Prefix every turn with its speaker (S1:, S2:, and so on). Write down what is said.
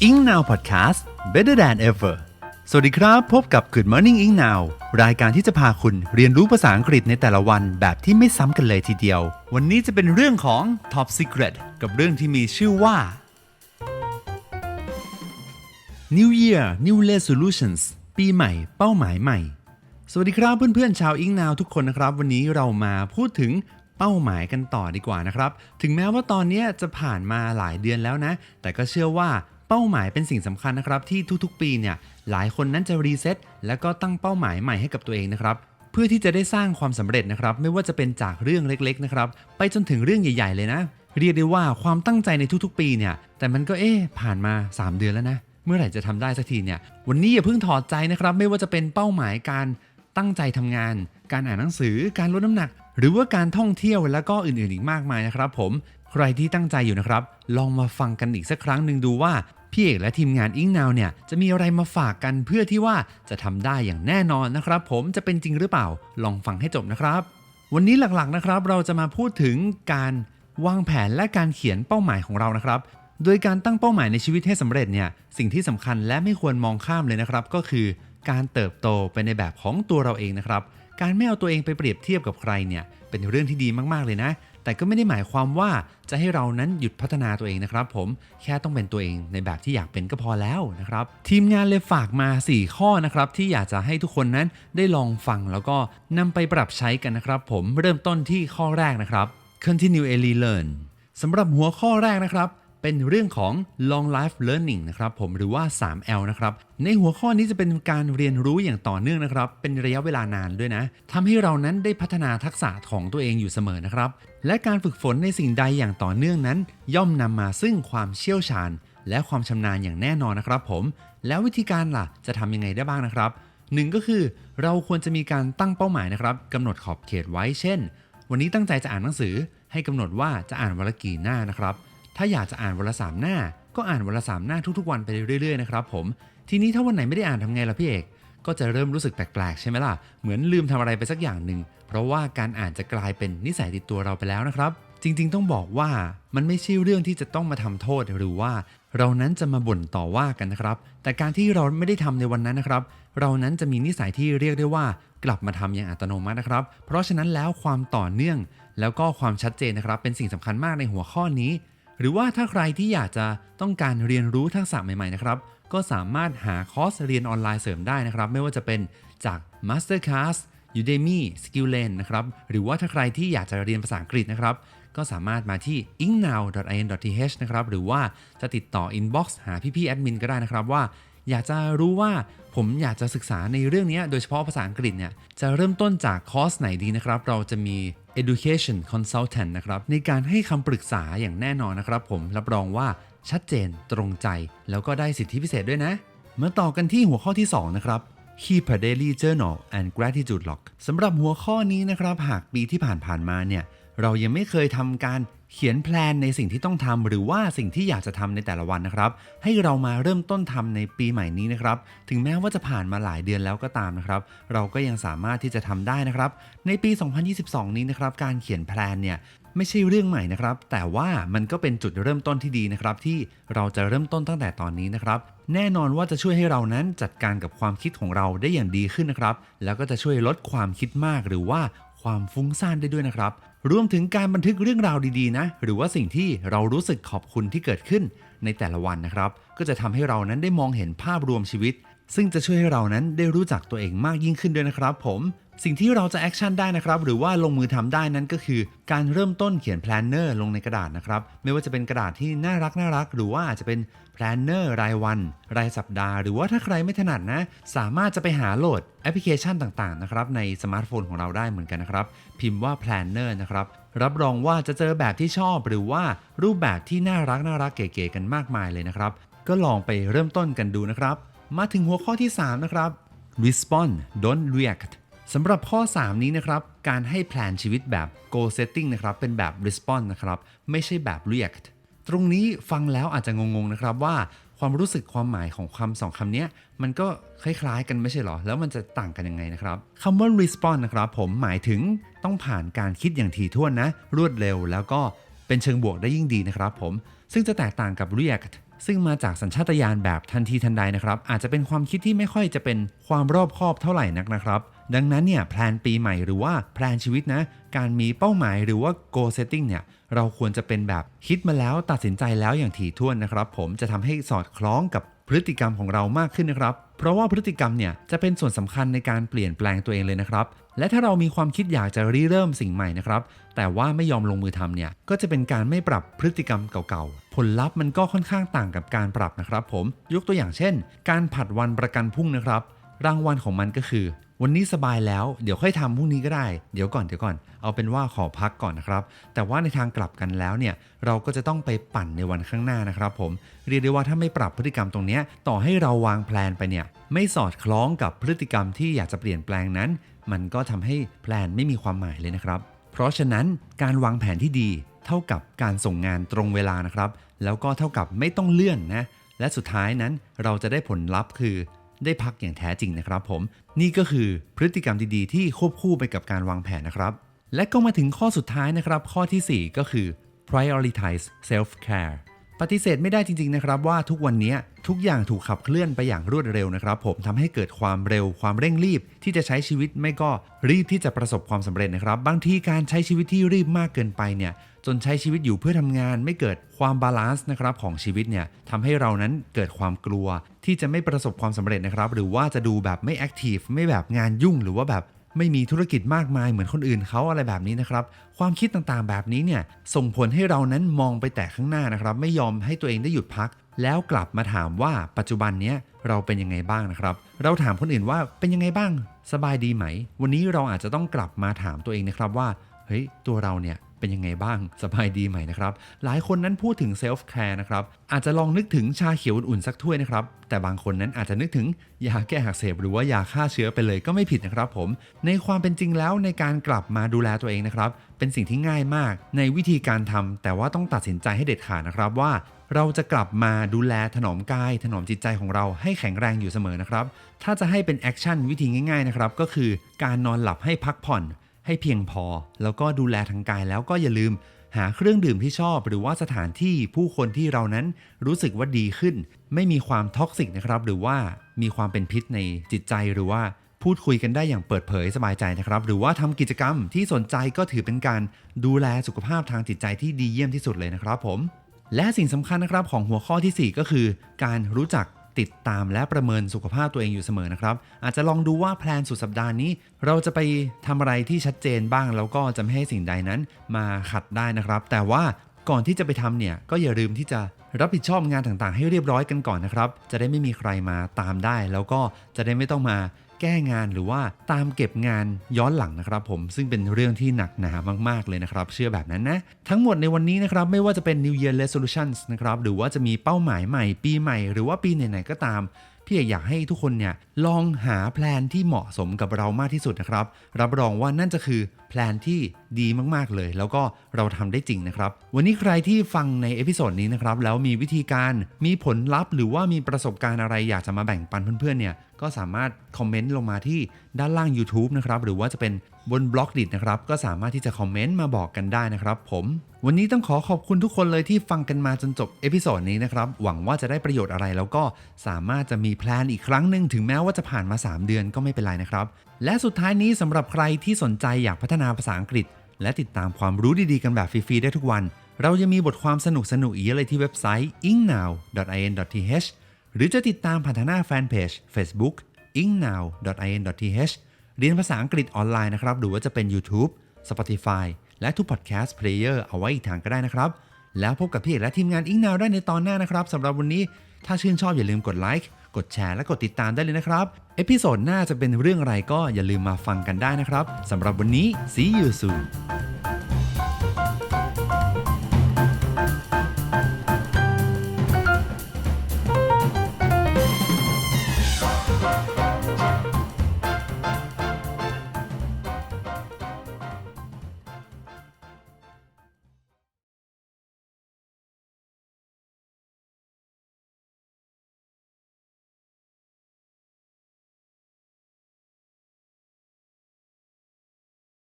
S1: Ing Now Podcast Better than ever สวัสดีครับ พบกับ Good Morning Ing Now รายการที่จะพาคุณเรียนรู้ภาษาอังกฤษในแต่ละวันแบบที่ไม่ซ้ำกันเลยทีเดียว วันนี้จะเป็นเรื่องของ Top Secret กับเรื่องที่มีชื่อว่า New Year New Resolutions ปีใหม่ เป้าหมายใหม่ สวัสดีครับเพื่อนๆชาวอิงนาวทุกคนนะครับ วันนี้เรามาพูดถึงเป้าหมายกันต่อดีกว่านะครับ ถึงแม้ว่าตอนนี้จะผ่านมาหลายเดือนแล้วนะ แต่ก็เชื่อว่า เป้าหมายเป็นสิ่งสำคัญนะครับที่ทุกๆ ปีเนี่ยหลายคนนั้นจะรีเซ็ตแล้วก็ตั้งเป้าหมายใหม่ให้กับตัวเองนะครับเพื่อที่จะได้สร้างความสำเร็จนะครับไม่ว่าจะเป็นจากเรื่องเล็กๆนะครับไปจนถึงเรื่องใหญ่ ๆ เลยนะ เรียกได้ว่าความตั้งใจในทุกๆ ปีเนี่ยแต่มันก็เอ๊ะผ่านมา 3 เดือนแล้วนะเมื่อไหร่จะทำได้สักทีเนี่ยวันนี้อย่าเพิ่งถอดใจนะครับไม่ว่าจะเป็นเป้าหมายการตั้งใจทำงาน การอ่านหนังสือ การลดน้ำหนัก หรือว่าการท่องเที่ยวแล้วก็อื่นๆอีกมากมายนะครับผม ใครที่ตั้งใจอยู่นะครับ ลองมาฟังกันอีกสักครั้งหนึ่งดูว่า พี่เอกและทีมงานอิงนาวเนี่ย จะมีอะไรมาฝากกันเพื่อที่ว่าจะทำได้อย่างแน่นอนนะครับ ผมจะเป็นจริงหรือเปล่า ลองฟังให้จบนะครับ วันนี้หลักๆนะครับ เราจะมาพูดถึงการวางแผนและการเขียนเป้าหมายของเรานะครับ โดยการตั้งเป้าหมายในชีวิตให้สำเร็จเนี่ย สิ่งที่สำคัญและไม่ควรมองข้ามเลยนะครับ ก็คือการเติบโตไปในแบบของตัวเราเองนะครับ การไม่เอาตัวเองไปเปรียบเทียบกับใครเนี่ย เป็นเรื่องที่ดีมากๆเลยนะ แต่ก็ไม่ได้หมายความว่าจะให้เรานั้นหยุดพัฒนาตัวเองนะครับผมแค่ต้องเป็นตัวเองในแบบที่อยากเป็นก็พอแล้วนะครับทีมงานเลยฝากมา 4 ข้อนะครับที่อยากจะให้ทุกคนนั้นได้ลองฟังแล้วก็นำไปปรับใช้กันนะครับ ผมเริ่มต้นที่ข้อแรกนะครับ continually learn สำหรับหัวข้อแรกนะครับ เป็นเรื่องของ long life learning นะครับผมหรือว่า 3L นะครับในหัวข้อนี้จะเป็นการเรียนรู้อย่างต่อเนื่องนะครับ เป็นระยะเวลานานด้วยนะทำให้เรานั้นได้พัฒนาทักษะของตัวเองอยู่เสมอนะครับ และการฝึกฝนในสิ่งใดอย่างต่อเนื่องนั้น ย่อมนำมาซึ่งความเชี่ยวชาญ และความชำนาญอย่างแน่นอนนะครับ ผม แล้ววิธีการล่ะจะทำยังไงได้บ้างนะครับหนึ่งก็คือเราควรจะมีการตั้งเป้าหมายนะครับกำหนดขอบเขตไว้เช่น วันนี้ตั้งใจจะอ่านหนังสือ ให้กำหนดว่าจะอ่านวันละกี่หน้านะครับ ถ้าอยากจะอ่านวันละสามหน้า ก็อ่านวันละสามหน้าทุกๆวันไปเรื่อยๆนะครับผม ทีนี้ถ้าวันไหนไม่ได้อ่านทำไงล่ะพี่เอกก็จะเริ่มรู้สึกแปลกๆใช่ไหมล่ะ เหมือนลืมทำอะไรไปสักอย่างหนึ่ง เพราะว่าการอ่านจะกลายเป็นนิสัยติดตัวเราไปแล้วนะครับ จริงๆ ต้องบอกว่ามันไม่ใช่เรื่องที่จะต้องมาทำโทษหรือว่า เรานั้นจะมาบ่นต่อว่ากันนะครับ แต่การที่เราไม่ได้ทำในวันนั้นนะครับ เรานั้นจะมีนิสัยที่เรียกได้ว่า กลับมาทำอย่างอัตโนมัตินะครับ เพราะฉะนั้นแล้วความต่อเนื่อง แล้วก็ความชัดเจนนะครับ เป็นสิ่งสำคัญมากในหัวข้อนี้ หรือว่าถ้าใครที่อยากจะต้องการเรียนรู้ทักษะใหม่ๆนะครับ ก็สามารถหาคอร์สเรียนออนไลน์เสริมได้นะครับ ไม่ว่าจะเป็นจาก Masterclass Udemy Skilllen นะครับ หรือว่าถ้าใครที่อยากจะเรียนภาษาอังกฤษนะครับ ก็สามารถมาที่ ingnow.in.th นะครับ หรือว่าจะติดต่อ inbox หาพี่ๆแอดมินก็ได้นะครับว่า อยากจะรู้ว่าผมอยากจะศึกษาในเรื่องนี้โดยเฉพาะภาษาอังกฤษเนี่ย จะเริ่มต้นจากคอร์สไหนดีนะครับ เราจะมี education consultant นะครับในการให้คำปรึกษาอย่างแน่นอนนะครับ ผมรับรองว่าชัดเจนตรงใจ แล้วก็ได้สิทธิพิเศษด้วยนะ มาต่อกันที่หัวข้อที่ 2 นะครับ Keep a daily journal and gratitude log สำหรับหัวข้อนี้นะครับ หากปีที่ผ่านๆมาเนี่ย เรายังไม่เคยทำการเขียนแพลนในสิ่งที่ต้องทำหรือว่าสิ่งที่อยากจะทำในแต่ละวันนะครับ ให้เรามาเริ่มต้นทำในปีใหม่นี้นะครับ ถึงแม้ว่าจะผ่านมาหลายเดือนแล้วก็ตามนะครับ เราก็ยังสามารถที่จะทำได้นะครับ ในปี 2022 นี้นะครับ การเขียนแพลนเนี่ยไม่ใช่เรื่องใหม่นะครับ แต่ว่ามันก็เป็นจุดเริ่มต้นที่ดีนะครับ ที่เราจะเริ่มต้นตั้งแต่ตอนนี้นะครับ แน่นอนว่าจะช่วยให้เรานั้นจัดการกับความคิดของเราได้อย่างดีขึ้นนะครับ แล้วก็จะช่วยลดความคิดมากหรือว่าความฟุ้งซ่านได้ด้วยนะครับ รวมถึงการบันทึกเรื่องราวดีๆนะ หรือว่าสิ่งที่เรารู้สึกขอบคุณที่เกิดขึ้นในแต่ละวันนะครับ ก็จะทำให้เรานั้นได้มองเห็นภาพรวมชีวิต ซึ่งจะช่วยให้เรานั้นได้รู้จักตัวเองมากยิ่งขึ้นด้วยนะครับผม สิ่งที่เราจะแอคชั่นได้นะครับหรือว่าลงมือทำได้นั้นก็คือ การเริ่มต้นเขียนแพลนเนอร์ลงในกระดาษนะครับไม่ว่าจะเป็นกระดาษที่น่ารักน่ารัก หรือว่าอาจจะเป็นแพลนเนอร์รายวัน รายสัปดาห์ หรือว่าถ้าใครไม่ถนัดนะ สามารถจะไปหาโหลดแอปพลิเคชันต่างๆนะครับในสมาร์ทโฟนของเราได้เหมือนกันนะครับ พิมพ์ว่าแพลนเนอร์นะครับรับรองว่าจะเจอแบบที่ชอบ หรือว่ารูปแบบที่น่ารักน่ารักเก๋ๆกันมากมายเลยนะครับ ก็ลองไปเริ่มต้นกันดูนะครับ มาถึงหัวข้อที่ 3 นะครับ respond don't react สำหรับข้อ 3 นี้นะครับ การให้แพลนชีวิตแบบ goal setting นะครับเป็นแบบ respond นะครับไม่ใช่แบบ react ตรงนี้ฟังแล้วอาจจะงงๆนะครับว่าความรู้สึกความหมายของคำสองคำนี้มันก็คล้ายๆกันไม่ใช่หรอ แล้วมันจะต่างกันยังไงนะครับคำว่า respond นะครับผมหมายถึงต้องผ่านการคิดอย่างถี่ถ้วนนะ รวดเร็วแล้วก็เป็นเชิงบวกได้ยิ่งดีนะครับผมซึ่งจะแตกต่างกับ react ซึ่งมาจากสัญชาตญาณแบบทันทีทันใดนะครับ อาจจะเป็นความคิดที่ไม่ค่อยจะเป็นความรอบคอบเท่าไหร่นักนะครับ ดังนั้นเนี่ยแพลนปีใหม่หรือว่าแพลนชีวิตนะ การมีเป้าหมายหรือว่า goal setting เนี่ยเราควรจะเป็นแบบคิดมาแล้วตัดสินใจแล้วอย่างถี่ถ้วนนะครับ ผมจะทำให้สอดคล้องกับพฤติกรรมของเรามากขึ้นนะครับ เพราะว่าพฤติกรรมเนี่ยจะเป็นส่วนสำคัญในการเปลี่ยนแปลงตัวเองเลยนะครับ และถ้าเรามีความคิดอยากจะริเริ่มสิ่งใหม่นะครับ แต่ว่าไม่ยอมลงมือทำเนี่ย ก็จะเป็นการไม่ปรับพฤติกรรมเก่าๆ ผลลัพธ์มันก็ค่อนข้างต่างกับการปรับนะครับ ผม ยกตัวอย่างเช่น การผัดวันประกันพรุ่งนะครับ รางวัลของมันก็คือ วันนี้สบายแล้วเดี๋ยวค่อยทำพรุ่งนี้ก็ได้ เดี๋ยวก่อนเดี๋ยวก่อน เอาเป็นว่าขอพักก่อนนะครับ แต่ว่าในทางกลับกันแล้วเนี่ยเราก็จะต้องไปปั่นในวันข้างหน้านะครับ ผมเรียกได้ว่าถ้าไม่ปรับพฤติกรรมตรงนี้ต่อให้เราวางแพลนไปเนี่ยไม่สอดคล้องกับพฤติกรรมที่อยากจะเปลี่ยนแปลงนั้น มันก็ทำให้แพลนไม่มีความหมายเลยนะครับ เพราะฉะนั้นการวางแผนที่ดีเท่ากับการส่งงานตรงเวลานะครับ แล้วก็เท่ากับไม่ต้องเลื่อนนะและสุดท้ายนั้นเราจะได้ผลลัพธ์คือ ได้พักอย่างแท้จริงนะครับผม นี่ก็คือพฤติกรรมดีๆ ที่ควบคู่ไปกับการวางแผนนะครับ และก็มาถึงข้อสุดท้ายนะครับ ข้อทีสี่4 ก็คือ prioritize self care ปฏิเสธไม่ได้จริงๆนะครับว่าทุกวันนี้ทุกอย่างถูกขับเคลื่อนไปอย่างรวดเร็วนะครับ ผมทำให้เกิดความเร็วความเร่งรีบ ที่จะใช้ชีวิตไม่ก็รีบที่จะประสบความสำเร็จนะครับ บางทีการใช้ชีวิตที่รีบมากเกินไปเนี่ยจนใช้ชีวิตอยู่เพื่อทำงานไม่เกิดความบาลานซ์นะครับของชีวิตเนี่ยทำให้เรานั้นเกิดความกลัว ที่จะไม่ประสบความสำเร็จนะครับ หรือว่าจะดูแบบไม่แอคทีฟไม่แบบงานยุ่งหรือว่าแบบ ไม่มีธุรกิจมากมายเหมือนคนอื่นเขาอะไรแบบนี้นะครับ ความคิดต่างๆแบบนี้เนี่ยส่งผลให้เรานั้นมองไปแต่ข้างหน้านะครับ ไม่ยอมให้ตัวเองได้หยุดพัก แล้วกลับมาถามว่าปัจจุบันเนี้ยเราเป็นยังไงบ้างนะครับ เราถามคนอื่นว่าเป็นยังไงบ้าง สบายดีไหม วันนี้เราอาจจะต้องกลับมาถามตัวเองนะครับว่าเฮ้ยตัวเราเนี่ย เป็นยังไงบ้าง สบายดีไหมนะครับ หลายคนนั้นพูดถึงเซลฟ์แคร์นะครับ อาจจะลองนึกถึงชาเขียวอุ่นๆสักถ้วยนะครับ แต่บางคนนั้นอาจจะนึกถึงยาแก้อักเสบหรือว่ายาฆ่าเชื้อไปเลยก็ไม่ผิดนะครับผม ในความเป็นจริงแล้วในการกลับมาดูแลตัวเองนะครับ เป็นสิ่งที่ง่ายมากในวิธีการทำแต่ว่าต้องตัดสินใจให้เด็ดขาดนะครับว่าเราจะกลับมาดูแลถนอมกาย ถนอมจิตใจของเราให้แข็งแรงอยู่เสมอนะครับ ถ้าจะให้เป็นแอคชั่นวิธีง่ายๆนะครับ ก็คือการนอนหลับให้พักผ่อน ให้เพียงพอ แล้วก็ดูแลทางกายแล้วก็อย่าลืม หาเครื่องดื่มที่ชอบ หรือว่าสถานที่ผู้คนที่เรานั้นรู้สึกว่าดีขึ้น ไม่มีความท็อกซิกนะครับ หรือว่ามีความเป็นพิษในจิตใจหรือว่าพูดคุยกันได้อย่างเปิดเผยสบายใจนะครับ หรือว่าทำกิจกรรมที่สนใจก็ถือเป็นการดูแลสุขภาพทางจิตใจที่ดีเยี่ยมที่สุดเลยนะครับผม และสิ่งสำคัญนะครับของหัวข้อทีสี่4 ก็คือ การรู้จัก ติดตามและประเมินสุขภาพตัวเองอยู่เสมอนะครับ อาจจะลองดูว่าแพลนสุดสัปดาห์นี้ เราจะไปทำอะไรที่ชัดเจนบ้าง แล้วก็จะไม่ให้สิ่งใดนั้นมาขัดได้นะครับ แต่ว่าก่อนที่จะไปทำเนี่ยก็อย่าลืมที่จะรับผิดชอบงานต่างๆ ให้เรียบร้อยกันก่อนนะครับ จะได้ไม่มีใครมาตามได้ แล้วก็จะได้ไม่ต้องมา แก้งานหรือว่าตามเก็บงานย้อนหลังนะครับ ผมซึ่งเป็นเรื่องที่หนักหนามากๆเลยนะครับ เชื่อแบบนั้นนะทั้งหมดในวันนี้นะครับไม่ว่าจะเป็น New Year Resolutions นะครับหรือว่าจะมีเป้าหมายใหม่ปีใหม่ หรือว่าปีไหนๆก็ตาม พี่เอกอยากให้ทุกคนเนี่ยลองหาแพลนที่เหมาะสมกับเรามากที่สุดนะครับ รับรองว่านั่นจะคือแพลนที่ดีมากๆเลย แล้วก็เราทำได้จริงนะครับ วันนี้ใครที่ฟังในเอพิโซดนี้นะครับ แล้วมีวิธีการมีผลลัพธ์ หรือว่ามีประสบการณ์อะไรอยากจะมาแบ่งปันเพื่อนๆเนี่ยก็สามารถคอมเมนต์ลงมาที่ด้านล่าง YouTube นะครับหรือว่าจะเป็น บนบล็อกดินะครับก็สามารถที่จะคอมเมนต์มาบอกกันได้นะครับผมวันนี้ต้องขอขอบคุณทุกคนเลยที่ฟังกันมาจนจบเอพิโซดนี้นะครับ หวังว่าจะได้ประโยชน์อะไรแล้วก็สามารถจะมีแพลนอีกครั้งหนึ่งถึงแม้ว่าจะผ่านมา 3 เดือนก็ไม่เป็นไรนะครับ และสุดท้ายนี้สำหรับใครที่สนใจอยากพัฒนาภาษาอังกฤษ และติดตามความรู้ดีๆกันแบบฟรีๆได้ทุกวัน เรายังมีบทความสนุกๆอีกเยอะเลยที่เว็บไซต์ ingnow.in.th หรือจะติดตามผ่านทางหน้าแฟนเพจ Facebook ingnow.in.th เรียนภาษาอังกฤษออนไลน์นะครับ หรือว่าจะเป็น YouTube Spotify และทุก podcast player เอาไว้อีกทางก็ได้นะครับ แล้วพบกับพี่เอกและทีมงานอิงนาวได้ในตอนหน้านะครับสำหรับวันนี้ถ้าชื่นชอบอย่าลืมกดไลค์กดแชร์และกดติดตามได้เลยนะครับ เอพิโซดหน้าจะเป็นเรื่องอะไรก็อย่าลืมมาฟังกันได้นะครับสำหรับวันนี้ see you soon